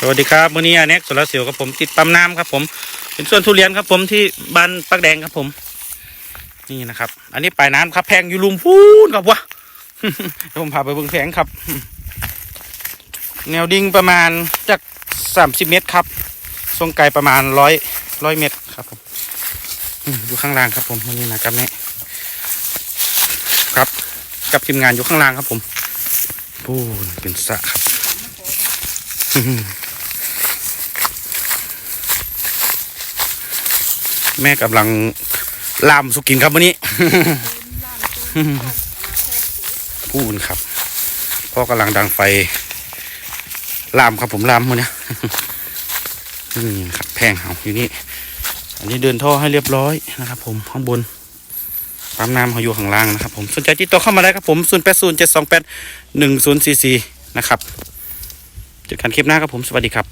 สวัสดีครับวันนี้อเน็กสุรเสียวกับผมติดปั๊มน้ำครับ ผมเป็นส่วนทุเรียนครับ ผมที่บ้านปักแดงครับผม นี่นะครับ อันนี้ปลายน้ำครับแพงอยู่ลุมพูนครับวะเดี๋ยวผมพาไปเบิ่งแพงครับ แนวดิ่งประมาณจากสามสิบเมตรครับทรงไกลประมาณร้อยร้อยเมตรครับผมอยู่ข้างล่างครับ ผมวันนี้มากับแม่ครับ กับทีมงานอยู่ข้างล่างครับ ผมปูนเป็นสะครับ แม่กำลังลามสุกินครับวันนี้พูดครับพ่อกำลังดังไฟลามครับผมลามมันเนี่ยนี่ครับแพงเอาอยู่นี่อันนี้เดินท่อให้เรียบร้อยนะครับ ผมข้างบนปั๊มน้ำเขาอยู่ข้างล่างนะครับผมสนใจติดต่อเข้ามาได้ครับผม 0 8 0 7 2 8 1 0 4 4 นะครับ เจอกันคลิปหน้าครับผม สวัสดีครับ